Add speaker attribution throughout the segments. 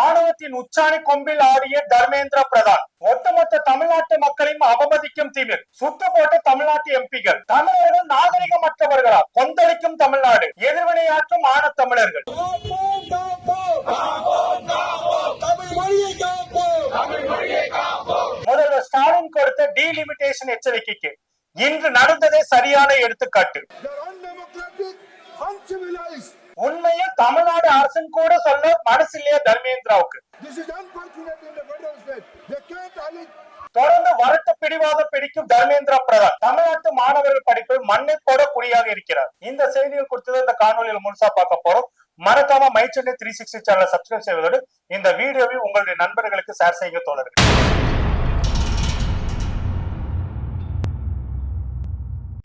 Speaker 1: ஆணவத்தின் உச்சாணி கொம்பில் ஆடிய தர்மேந்திர பிரதான் ஒட்டுமொத்த தமிழ்நாட்டு மக்களையும் அவமதிக்கும் திமிர் சுத்து போட்ட தமிழ்நாட்டு எம்பிகள் தமிழர்கள் நாகரிகமற்றவர்களா கொந்தளிக்கும் தமிழ்நாடு எதிர்வினையாற்றும் ஆன தமிழர்கள். முதல்வர் ஸ்டாலின் கொடுத்த டீலிமிட்டேஷன் எச்சரிக்கைக்கு இன்று நடந்ததே சரியான எடுத்துக்காட்டு. உண்மையில் தமிழ்நாடு அரசன் கூட சொல்ல தர்மேந்திராவுக்கு.
Speaker 2: They can't allege
Speaker 1: தொடர்ந்து வரட்டு பிடிவாதம் பிடிக்கும் தர்மேந்திர பிரதான். தமிழ்நாட்டு மாணவர்கள் படிப்பில் மண்ணை போட குடியாக இருக்கிறார். இந்த செய்திகள் குறித்து இந்த காணொலியில் முழுசா பார்க்க போறோம். மறக்காம மை சென்னை த்ரீ சிக்ஸ்டி சேனலை சப்ஸ்கிரைப் செய்வதோடு இந்த வீடியோவை உங்களுடைய நண்பர்களுக்கு ஷேர் செய்யுங்க தோழர்கள்.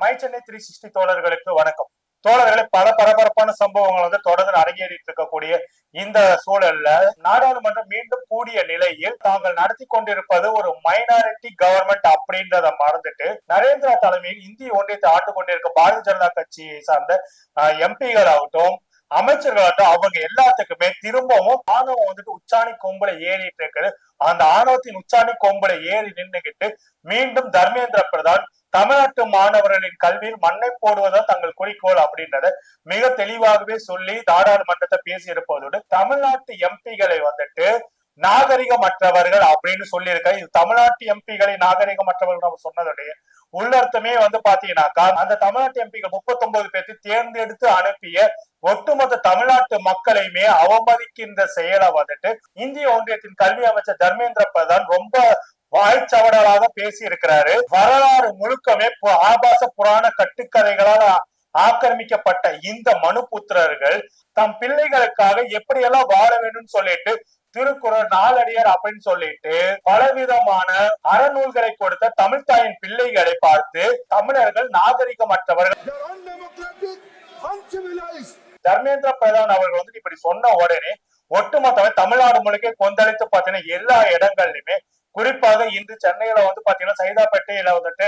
Speaker 1: மை சென்னை த்ரீ சிக்ஸ்டி தோழர்களுக்கு வணக்கம். தோழர்களை பல பரபரப்பான சம்பவங்கள் வந்து தொடர்ந்து அரங்கேறிட்டு இருக்கக்கூடிய இந்த சூழல்ல நாடாளுமன்றம் மீண்டும் கூடிய நிலையில் தாங்கள் நடத்தி கொண்டிருப்பது ஒரு மைனாரிட்டி கவர்மெண்ட் அப்படின்றத மறந்துட்டு நரேந்திரா தலைமையில் இந்திய ஒன்றியத்தை ஆட்டுக் கொண்டிருக்க பாரதிய ஜனதா கட்சியை சார்ந்த எம்பிகள் ஆகட்டும் அமைச்சர்களாகட்டும் அவங்க எல்லாத்துக்குமே திரும்பவும் ஆணவம் வந்துட்டு உச்சாணி கொம்புல ஏறிட்டு இருக்குது. அந்த ஆணவத்தின் உச்சாணி கொம்புல ஏறி நின்னுகிட்டு மீண்டும் தர்மேந்திர பிரதான் தமிழ்நாட்டு மாணவர்களின் கல்வியில் மண்ணை போடுவதுதான் தங்கள் குறிக்கோள் அப்படின்றத மிக தெளிவாகவே சொல்லி நாடாளுமன்றத்தை பேசி இருப்பதோடு தமிழ்நாட்டு எம்பிகளை வந்துட்டு நாகரிகமற்றவர்கள் அப்படின்னு சொல்லியிருக்க இது தமிழ்நாட்டு எம்பிகளை நாகரிகமற்றவர்கள் நம்ம சொன்னதுடைய உள்ளர்த்தமே வந்து பாத்தீங்கன்னாக்கா அந்த தமிழ்நாட்டு எம்பிகள் முப்பத்தி ஒன்பது பேர்த்து தேர்ந்தெடுத்து அனுப்பிய ஒட்டுமொத்த தமிழ்நாட்டு மக்களையுமே அவமதிக்கின்ற செயலை வந்துட்டு இந்திய ஒன்றியத்தின் கல்வி அமைச்சர் தர்மேந்திர பிரதான் ரொம்ப வாய்ச்சவடலாக பேசி இருக்கிறாரு வரலாறு முழுக்கமே ஆபாச புராண கட்டுக்கதைகளால் ஆக்கிரமிக்கப்பட்ட இந்த மனுபுத்திரர்கள் தம் பிள்ளைகளுக்காக எப்படியெல்லாம் வாழ வேண்டும்னு சொல்லிட்டு திருக்குறள் நாலடியார் அப்படின்னு சொல்லிட்டு பலவிதமான அறநூல்களை கொடுத்த தமிழ்தாயின் பிள்ளைகளை பார்த்து தமிழர்கள் நாகரிகமற்றவர்கள். தர்மேந்திர பிரதான் அவர்கள் வந்து இப்படி சொன்ன உடனே ஒட்டுமொத்தமே தமிழ்நாடு முழுக்க கொந்தளித்து பாத்தீங்கன்னா எல்லா இடங்கள்லயுமே குறிப்பாக இன்று சென்னையில வந்து பாத்தீங்கன்னா சைதாப்பேட்டையில வந்துட்டு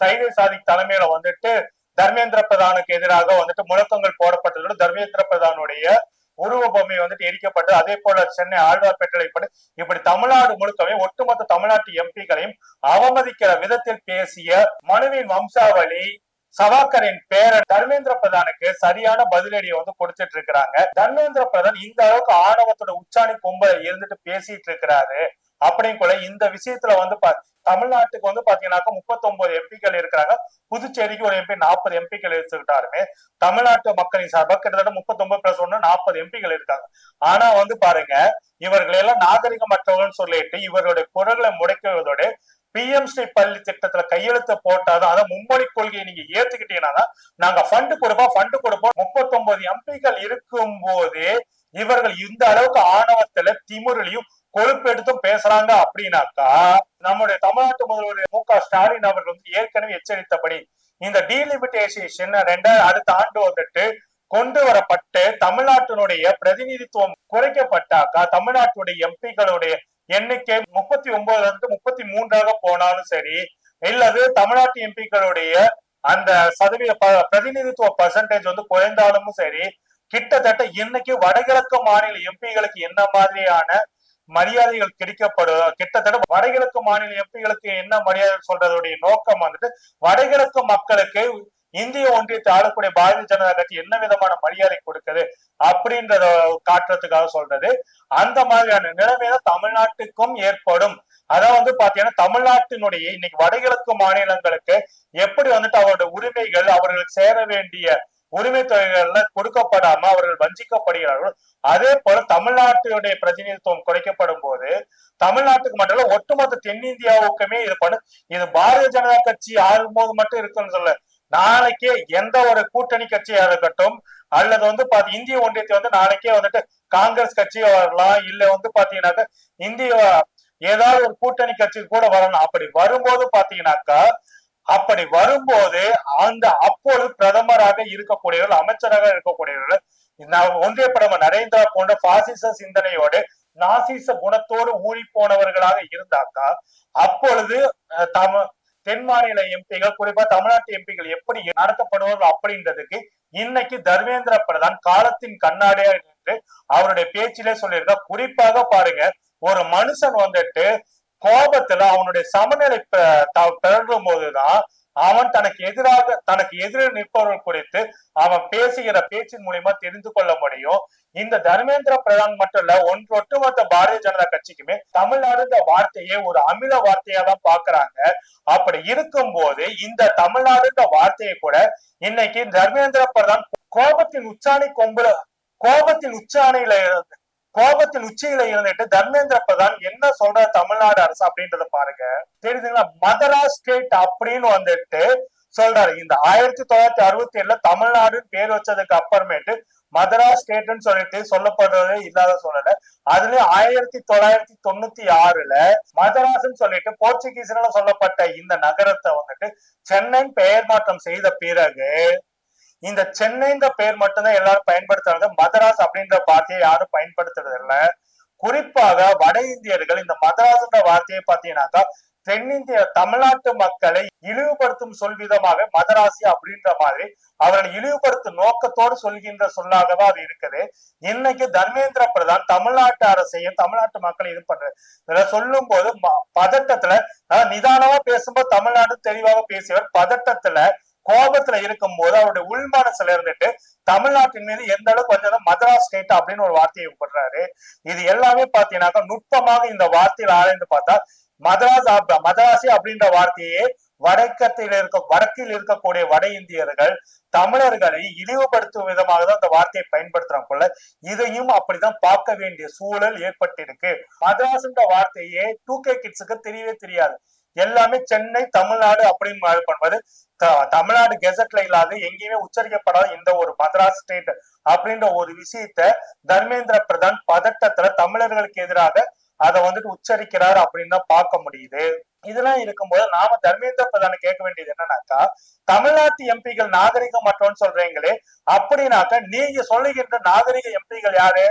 Speaker 1: சைதை சாதிக் தலைமையில வந்துட்டு தர்மேந்திர பிரதானுக்கு எதிராக வந்துட்டு முழக்கங்கள் போடப்பட்டதோடு தர்மேந்திர பிரதானுடைய உருவ பொம்மை வந்துட்டு எரிக்கப்பட்டு அதே போல சென்னை ஆழ்வார்பேட்டை இப்படி இப்படி தமிழ்நாடு முழுக்கவே ஒட்டுமொத்த தமிழ்நாட்டு எம்பிகளையும் அவமதிக்கிற விதத்தில் பேசிய மனுவின் வம்சாவளி சவாக்கரின் பேரன் தர்மேந்திர பிரதானுக்கு சரியான பதிலடியை வந்து கொடுத்துட்டு இருக்கிறாங்க. தர்மேந்திர பிரதான் இந்த அளவுக்கு ஆணவத்தோட உச்சாணி கும்பலை இருந்துட்டு பேசிட்டு இருக்கிறாரு. அப்படின்னு கூட இந்த விஷயத்துல வந்து பா- தமிழ்நாட்டுக்கு வந்து பாத்தீங்கன்னாக்கா முப்பத்தி ஒன்பது எம்பிக்கள் இருக்கிறாங்க. புதுச்சேரிக்கு ஒரு எம்பி நாற்பது எம்பிக்கள் எடுத்துக்கிட்டாலுமே தமிழ்நாட்டு மக்களின் சார்பாக கிட்டத்தட்ட முப்பத்தி ஒன்பது பிளஸ் ஒண்ணு நாற்பது எம்பிக்கள் இருக்காங்க. ஆனா வந்து பாருங்க இவர்கள் எல்லாம் நாகரிகமற்றவர்கள் சொல்லிட்டு இவர்களுடைய குரல்களை முடக்குவதோடு பிஎம் ஸ்ரீ பள்ளி திட்டத்துல கையெழுத்து போட்டாதான் அதான் மும்மொழி கொள்கையை நீங்க ஏத்துக்கிட்டீங்கன்னா நாங்க ஃபண்டு கொடுப்போம் ஃபண்டு கொடுப்போம். முப்பத்தி ஒன்பது எம்பிக்கள் இருக்கும் போதே இவர்கள் இந்த அளவுக்கு ஆணவத்துல கொழுப்பு எடுத்தும் பேசுறாங்க அப்படின்னாக்கா நம்முடைய தமிழ்நாட்டு முதல்வர் மு க ஸ்டாலின் அவர்கள் வந்து ஏற்கனவே எச்சரித்தபடி இந்த டீலிமிட்டேஷன் ரெண்டாயிரம் அடுத்த ஆண்டு வந்துட்டு கொண்டு வரப்பட்டு தமிழ்நாட்டினுடைய பிரதிநிதித்துவம் குறைக்கப்பட்டாக்கா தமிழ்நாட்டுடைய எம்பிக்களுடைய எண்ணிக்கை முப்பத்தி ஒன்பதுல இருந்து முப்பத்தி மூன்றாக போனாலும் சரி இல்லது தமிழ்நாட்டு எம்பிக்களுடைய அந்த சதவீத ப- பிரதிநிதித்துவ பர்சன்டேஜ் வந்து குறைந்தாலும் சரி கிட்டத்தட்ட இன்னைக்கு வடகிழக்கு மாநில எம்பிகளுக்கு என்ன மாதிரியான மரியாதைகள் கிடைக்கப்படும் கிட்டத்தட்ட வடகிழக்கு மாநில எம்பிகளுக்கு என்ன மரியாதை சொல்றதுடைய நோக்கம் வந்துட்டு வடகிழக்கு மக்களுக்கு இந்திய ஒன்றியத்தை ஆளக்கூடிய பாரதிய ஜனதா கட்சி என்ன விதமான மரியாதை கொடுக்குது அப்படின்றத காட்டுறதுக்காக சொல்றது. அந்த மாதிரியான நிலைமை தமிழ்நாட்டுக்கும் ஏற்படும். அதான் வந்து பாத்தீங்கன்னா தமிழ்நாட்டினுடைய இன்னைக்கு வடகிழக்கு மாநிலங்களுக்கு எப்படி வந்துட்டு அவருடைய உரிமைகள் அவர்களுக்கு சேர வேண்டிய உரிமை தொகைகள்ல கொடுக்கப்படாம அவர்கள் வஞ்சிக்கப்படுகிறார்கள் அதே போல தமிழ்நாட்டினுடைய பிரதிநிதித்துவம் குறைக்கப்படும் போது தமிழ்நாட்டுக்கு மட்டும் இல்ல ஒட்டுமொத்த தென்னிந்தியாவுக்குமே இது பண்ணு இது பாரதிய ஜனதா கட்சி ஆளும்போது மட்டும் இருக்குன்னு சொல்ல நாளைக்கே எந்த ஒரு கூட்டணி கட்சியா இருக்கட்டும் அல்லது வந்து பாத்தி இந்திய ஒன்றியத்தை வந்து நாளைக்கே வந்துட்டு காங்கிரஸ் கட்சி வரலாம் இல்ல வந்து பாத்தீங்கன்னாக்கா இந்திய ஏதாவது ஒரு கூட்டணி கட்சி கூட வரணும். அப்படி வரும்போது பாத்தீங்கன்னாக்கா அப்படி வரும்போது அந்த அப்பொழுது பிரதமராக இருக்கக்கூடியவர்கள் அமைச்சராக இருக்கக்கூடியவர்கள் ஒன்றிய பிரதமர் நரேந்திரா போன்ற பாசிச சிந்தனையோடு நாசிச குணத்தோடு ஊழி போனவர்களாக இருந்தாக்கா அப்பொழுது தம தென் மாநில எம்பிகள் குறிப்பா தமிழ்நாட்டு எம்பிகள் எப்படி நடத்தப்படுவார்கள் அப்படின்றதுக்கு இன்னைக்கு தர்மேந்திர பிரதான் காலத்தின் கண்ணாடியா இருந்து அவருடைய பேச்சிலே சொல்லியிருக்கா குறிப்பாக பாருங்க ஒரு மனுஷன் வந்துட்டு கோபத்துல அவனுடைய சமநிலை பிறகும் போதுதான் அவன் தனக்கு எதிராக தனக்கு எதிரில் நிற்பவர்கள் குறித்து அவன் பேசுகிற பேச்சின் மூலியமா தெரிந்து கொள்ள முடியும். இந்த தர்மேந்திர பிரதான் மட்டும் இல்ல ஒன்று ஒட்டுமொத்த பாரதிய ஜனதா கட்சிக்குமே தமிழ்நாடுன்ற வார்த்தையே ஒரு அமில வார்த்தையா தான் பாக்குறாங்க. அப்படி இருக்கும்போது இந்த தமிழ்நாடுன்ற வார்த்தையை கூட இன்னைக்கு தர்மேந்திர பிரதான் கோபத்தின் உச்சாணி கொம்புல கோபத்தின் உச்சாணையில இருந்து கோபத்தின் உச்சியில இருந்துட்டு தர்மேந்திர பிரதான் என்ன சொல்ற தமிழ்நாடு அரசு அப்படின்றத பாருங்க. தெரியுதுங்களா? மதராஸ் ஸ்டேட் அப்படின்னு வந்துட்டு சொல்றாரு. இந்த ஆயிரத்தி தொள்ளாயிரத்தி அறுபத்தி ஏழுல தமிழ்நாடுன்னு பேர் வச்சதுக்கு அப்புறமேட்டு மதராஸ் ஸ்டேட்னு சொல்லிட்டு சொல்லப்படுறதே இல்லாத சொல்லல அதுலயும் ஆயிரத்தி தொள்ளாயிரத்தி தொண்ணூத்தி ஆறுல மதராஸ்ன்னு சொல்லிட்டு போர்ச்சுகீஸ்னால சொல்லப்பட்ட இந்த நகரத்தை வந்துட்டு சென்னை பெயர் மாற்றம் செய்த பிறகு இந்த சென்னைன்ற பேர் மட்டும்தான் எல்லாரும் பயன்படுத்துறாங்க மதராஸ் அப்படின்ற வார்த்தையை யாரும் பயன்படுத்துறது இல்ல. குறிப்பாக வட இந்தியர்கள் இந்த மதராஸ்ன்ற வார்த்தையை பார்த்தீங்கன்னாக்கா தென்னிந்திய தமிழ்நாட்டு மக்களை இழிவுபடுத்தும் சொல் விதமாக மதராசி அப்படின்ற மாதிரி அவர்களை இழிவுபடுத்தும் நோக்கத்தோடு சொல்கின்ற சொல்லாகவா அது இருக்குது. இன்னைக்கு தர்மேந்திர பிரதான் தமிழ்நாட்டு அரசையும் தமிழ்நாட்டு மக்களை இது பண்றது சொல்லும் போது ம- பதட்டத்துல நிதானமா பேசும்போது தமிழ்நாடு தெளிவாக பேசியவர் பதட்டத்துல கோபத்துல இருக்கும் போது அவருடைய உள்மனசுல இருந்துட்டு தமிழ்நாட்டின் மீது எந்த அளவுக்கு வந்தது மதராஸ் ஸ்டேட் அப்படின்னு ஒரு வார்த்தையை விடுறாரு. இது எல்லாமே பாத்தீங்கன்னாக்கா நுட்பமாக இந்த வார்த்தையில் ஆராய்ந்து பார்த்தா மதராஸ் மதராசி அப்படின்ற வார்த்தையே வடக்கத்தில் இருக்க வடக்கில் இருக்கக்கூடிய வட இந்தியர்கள் தமிழர்களை இழிவுபடுத்தும் விதமாக தான் அந்த வார்த்தையை பயன்படுத்துறாங்க போல இதையும் அப்படிதான் பார்க்க வேண்டிய சூழல் ஏற்பட்டிருக்கு. மதராஸ்ன்ற வார்த்தையே டூ கே கிட்ஸுக்கு தெரியவே தெரியாது. எல்லாமே சென்னை தமிழ்நாடு அப்படின்னு இது பண்ணுவது தமிழ்நாடு கெசட்ல இல்லாத எங்கேயுமே உச்சரிக்கப்படாத இந்த ஒரு மதராஸ் ஸ்டேட் அப்படின்ற ஒரு விஷயத்த தர்மேந்திர பிரதான் பதட்டத்துல தமிழர்களுக்கு எதிராக அதை வந்துட்டு உச்சரிக்கிறார் அப்படின்னு தான் பார்க்க முடியுது. இதெல்லாம் இருக்கும்போது நாம தர்மேந்திர பிரதான கேட்க வேண்டியது என்னன்னாக்கா தமிழ்நாட்டு எம்பிகள் நாகரிகம் மற்றும் சொல்றீங்களே அப்படின்னாக்கா நீங்க சொல்லுகின்ற நாகரிக எம்பிகள் யாரு?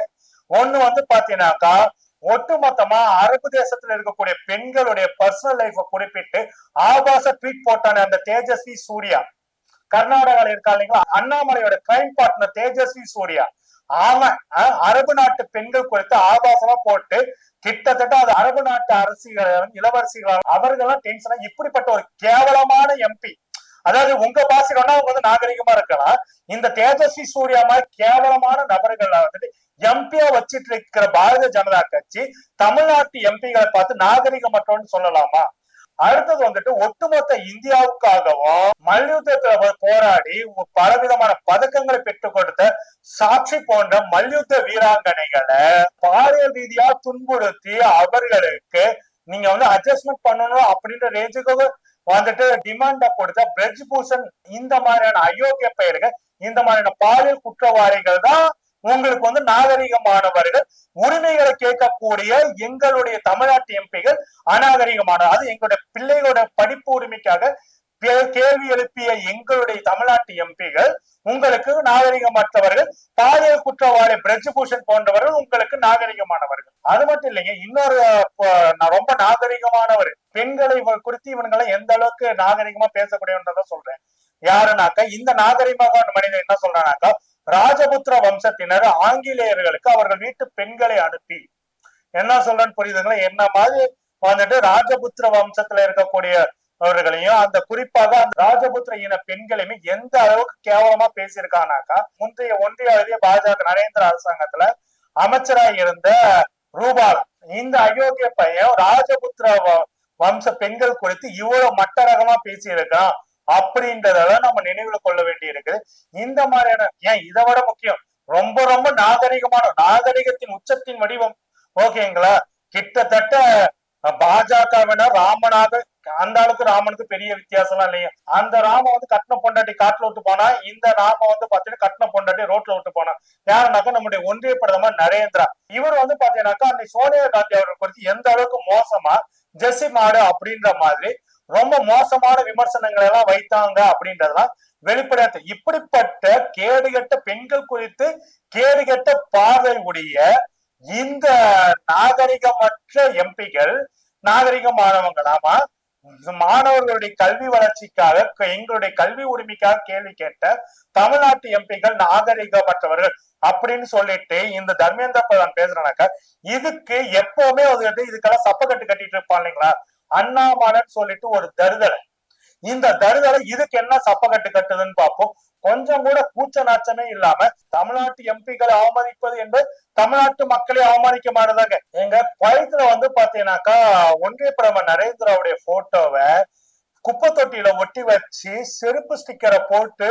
Speaker 1: ஒண்ணு வந்து பாத்தீங்கன்னாக்கா ஒட்டுமொத்தமா அரபு தேசத்துல இருக்கக்கூடிய பெண்களுடைய பர்சனல் லைஃப குறிப்பிட்டு ஆபாச ட்வீட் போட்டான அந்த தேஜஸ்வி சூர்யா. கர்நாடகால இருக்கா இல்லைங்களா? அண்ணாமலையோட கிரைம் பார்ட்னர் தேஜஸ்வி சூர்யா. அவன் அரபு நாட்டு பெண்கள் குறித்து ஆபாசமா போட்டு கிட்டத்தட்ட அது அரபு நாட்டு அரசிகள் இளவரசிகள் எல்லாம் டென்ஷனா இப்படிப்பட்ட ஒரு கேவலமான எம்பி அதாவது உங்க பாசிக்கணும்னா அவங்க வந்து நாகரிகமா இருக்கலாம். இந்த தேஜஸ்வி சூர்யா மாதிரி கேவலமான நபர்கள் வந்துட்டு எம்பியா வச்சிட்டு இருக்கிற பாரதிய ஜனதா கட்சி தமிழ்நாட்டு எம்பிகளை பார்த்து நாகரிகமற்றோன்னு சொல்லலாமா? அடுத்தது வந்துட்டு ஒட்டுமொத்த இந்தியாவுக்காகவும் மல்யுத்தத்துல போராடி பலவிதமான பதக்கங்களை பெற்றுக் கொடுத்த சாட்சி போன்ற மல்யுத்த வீராங்கனைகளை பாலியல் ரீதியா துன்புறுத்தி அவர்களுக்கு நீங்க வந்து அட்ஜஸ்ட்மெண்ட் பண்ணணும் அப்படின்ற ரேஞ்சுக்கு வந்துட்டு டிமாண்ட கொடுத்த பிரஜ் பூஷன் இந்த மாதிரியான அயோக்கிய பெயர்கள் இந்த மாதிரியான பாலியல் குற்றவாளிகள் தான் உங்களுக்கு வந்து நாகரிகமானவர்கள். உரிமைகளை கேட்கக்கூடிய எங்களுடைய தமிழ்நாட்டு எம்பிகள் அநாகரிகமான அது எங்களுடைய பிள்ளைகளோட படிப்பு உரிமைக்காக கேள்வி எழுப்பிய எங்களுடைய தமிழ்நாட்டு எம்பிகள் உங்களுக்கு நாகரிகமற்றவர்கள் பாலியல் குற்றவாளி பிரஜபூஷன் போன்றவர்கள் உங்களுக்கு நாகரிகமானவர்கள். அது மட்டும் இல்லைங்க இன்னொரு ரொம்ப நாகரிகமானவர் பெண்களை குறித்து இவங்களை எந்த அளவுக்கு நாகரிகமா பேசக்கூடியவன்றதான் சொல்றேன். யாருனாக்கா இந்த நாகரிகமாக மனிதன் என்ன சொல்றானாக்கா ராஜபுத்திர வம்சத்தினர் ஆங்கிலேயர்களுக்கு அவர்கள் வீட்டு பெண்களை அனுப்பி. என்ன சொல்றேன்னு புரியுதுங்களா? என்ன மாதிரி வந்துட்டு ராஜபுத்திர வம்சத்துல இருக்கக்கூடிய அவர்களையும் அந்த குறிப்பாக அந்த ராஜபுத்திர இன பெண்களையுமே எந்த அளவுக்கு கேவலமா பேசியிருக்கானாக்கா முந்தைய ஒன்றிய எழுதிய பாஜக நரேந்திர அரசாங்கத்துல அமைச்சரா இருந்த ரூபால் இந்த அயோக்கிய பையன் ராஜபுத்திர வம்ச பெண்கள் குறித்து இவ்வளவு மட்டரகமா பேசியிருக்கான் அப்படின்றதெல்லாம் நம்ம நினைவுல கொள்ள வேண்டி இருக்குது இந்த மாதிரியான ஏன் இதை விட முக்கியம்? ரொம்ப ரொம்ப நாகரிகமான நாகரிகத்தின் உச்சத்தின் வடிவம். ஓகேங்களா? கிட்டத்தட்ட பாஜகவினர் ராமனாக அந்த அளவுக்கு ராமனுக்கு பெரிய வித்தியாசம்லாம் இல்லையா. அந்த ராம வந்து கட்டின பொண்டாட்டி காட்டுல விட்டு போனா இந்த ராம வந்து பாத்தீங்கன்னா கட்டின பொண்டாட்டி ரோட்ல விட்டு போனா. யாருனாக்கா நம்முடைய ஒன்றிய பிரதமர் நரேந்திரா. இவர் வந்து பாத்தீங்கன்னாக்கா அன்னைக்கு சோனியா காந்தி அவரை குறித்து எந்த அளவுக்கு மோசமா ஜெர்சி மாடு அப்படின்ற மாதிரி ரொம்ப மோசமான விமர்சனங்களை எல்லாம் வைத்தாங்க அப்படின்றதெல்லாம் வெளிப்படையாத்து. இப்படிப்பட்ட கேடுகெட்ட பெண்கள் குறித்து கேடுகெட்ட பார்வை உடைய இந்த நாகரிகமற்ற எம்பிகள் நாகரிகமானவங்களாமா மாணவர்களுடைய கல்வி வளர்ச்சிக்காக எங்களுடைய கல்வி உரிமைக்காக கேள்வி கேட்ட தமிழ்நாட்டு எம்பிகள் நாகரிகமற்றவர்கள் அப்படின்னு சொல்லிட்டு இந்த தர்மேந்திர பிரதான் பேசுறனாக்கா இதுக்கு எப்பவுமே வந்துட்டு இதுக்கெல்லாம் சப்பக்கட்டு கட்டிட்டு இருப்பான் இல்லைங்களா? அண்ணாமலன் சொல்லிட்டு ஒரு தருதலை. இந்த தருதலை இதுக்கு என்ன சப்பக்கட்டு கட்டுதுன்னு பார்ப்போம். கொஞ்சம் கூட கூச்ச நாச்சமே இல்லாம தமிழ்நாட்டு எம்பிகளை அவமதிப்பது என்பது தமிழ்நாட்டு மக்களை அவமானிக்க மாட்டதாங்க எங்க குவைத்துல வந்து பாத்தீங்கன்னாக்கா ஒன்றிய பிரதமர் நரேந்திராவுடைய போட்டோவை குப்பை தொட்டியில ஒட்டி வச்சு செருப்பு ஸ்டிக்கரை போட்டு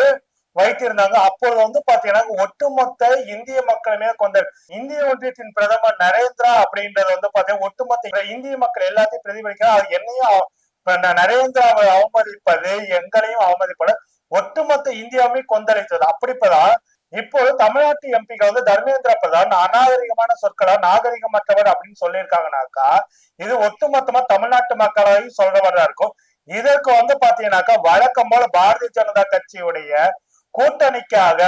Speaker 1: வைத்திருந்தாங்க. அப்போது வந்து பாத்தீங்கன்னா ஒட்டுமொத்த இந்திய மக்களுமே கொண்ட இந்திய ஒன்றியத்தின் பிரதமர் நரேந்திரா அப்படின்றது வந்து பாத்தீங்கன்னா ஒட்டுமொத்த இந்திய மக்கள் எல்லாத்தையும் பிரதிபலிக்கிறார். அது என்னையும் நரேந்திராவை அவமதிப்பது எங்களையும் அவமதிப்பது ஒட்டுமொத்த இந்தியாவுமே கொந்தளித்தது. அப்படிப்பதான் இப்போது தமிழ்நாட்டு எம்பிகள் வந்து தர்மேந்திர பிரதான் அநாகரிகமான சொற்களா நாகரிகமற்றவர் அப்படின்னு சொல்லியிருக்காங்கனாக்கா இது ஒட்டுமொத்தமா தமிழ்நாட்டு மக்களையும் சொல்றவரா இருக்கும். இதற்கு வந்து பாத்தீங்கன்னாக்கா வழக்கம் போல பாரதிய ஜனதா கட்சியுடைய கூட்டணிக்காக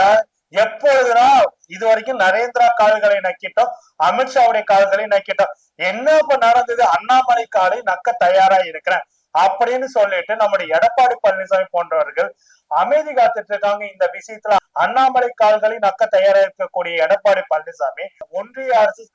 Speaker 1: எப்பொழுதுனா இது வரைக்கும் நரேந்திரா கால்களை நக்கிட்டோம் அமித்ஷாவுடைய கால்களை நக்கிட்டோம். என்ன இப்ப நடந்தது? அண்ணாமலை காலை நக்க தயாரா இருக்கிறேன். அப்படின்னு சொல்லிட்டு நம்முடைய எடப்பாடி பழனிசாமி போன்றவர்கள் அமைதி காத்துட்டு இருக்காங்க இந்த விஷயத்துல அண்ணாமலை கால்களை நக்க தயாரா இருக்கக்கூடிய எடப்பாடி பழனிசாமி ஒன்றிய அரசு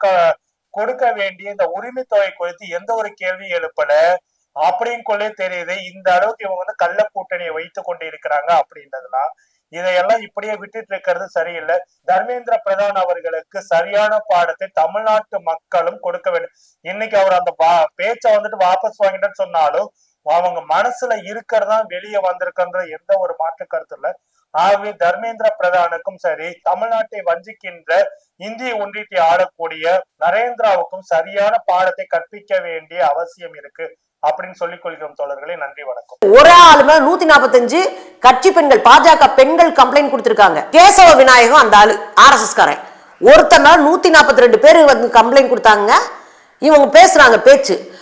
Speaker 1: கொடுக்க வேண்டிய இந்த உரிமை தொகை குறித்து எந்த ஒரு கேள்வியும் எழுப்பல. அப்படின்னு தெரியுது. இந்த அளவுக்கு இவங்க வந்து கள்ள கூட்டணியை வைத்து கொண்டு இருக்கிறாங்க அப்படின்றதுலாம். இதையெல்லாம் இப்படியே விட்டுட்டு இருக்கிறது சரியில்லை. தர்மேந்திர பிரதான் அவர்களுக்கு சரியான பாடத்தை தமிழ்நாட்டு மக்களும் கொடுக்க வேண்டும். இன்னைக்கு அவர் அந்த வா- பேச்சை வந்துட்டு வாபஸ் வாங்கிட்டேன்னு சொன்னாலும் அவங்க மனசுல இருக்கிறதா வெளியே வந்திருக்கன்ற எந்த ஒரு மாற்று கருத்து இல்ல. ஆகவே தர்மேந்திர பிரதானுக்கும் சரி தமிழ்நாட்டை வஞ்சிக்கின்ற இந்திய ஒன்றியத்தை ஆளக்கூடிய நரேந்திராவுக்கும் சரியான பாடத்தை கற்பிக்க வேண்டிய அவசியம் இருக்கு அப்படின்னு சொல்லிக் கொள்கிறோம் தோழர்களே. நன்றி வணக்கம்.
Speaker 3: ஒரே ஆளு மேல நூத்தி நாற்பத்தஞ்சு கட்சி பெண்கள் பாஜக பெண்கள் கம்ப்ளைண்ட் கொடுத்திருக்காங்க. கேசவ விநாயகம் அந்த ஆளு ஆர்எஸ்எஸ் காரன். ஒருத்தனால நூத்தி நாற்பத்தி ரெண்டு பேர் வந்து கம்ப்ளைண்ட் கொடுத்தாங்க. இவங்க பேசுறாங்க பேச்சு.